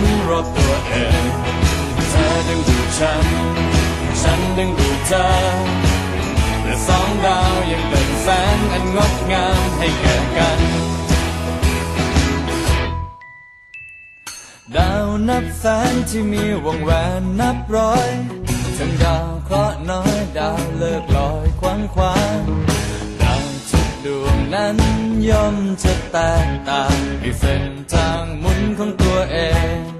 หมุนรอบตัวเองเธอดึงดูดฉัน ฉันดึงดูดเธอแต่สองดาวยังเป็นแสงอันงดงามให้แก่กัน ดาวนับแสนที่มีวงแหวนนับร้อยทั้งดาวเคราะห์น้อยดาวเลิกลอยควันควางดาวทุกดวงนั้นย่อมจะแตกต่างด้เส้น ข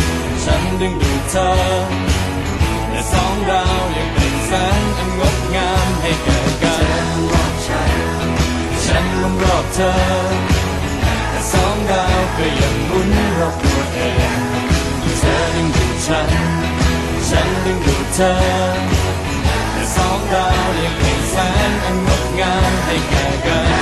ดึงดูเธอแต่สองดาวยังเป็นแสงอันงดงามให้แก่กันฉันหมุนรอบเธอแต่สองดาวก็ยังหมุนรอบตัวเองเธอดึงดูฉันฉันดึงดูเธอแต่สองดาวยังเป็นแสงอันงดงามให้แก่กัน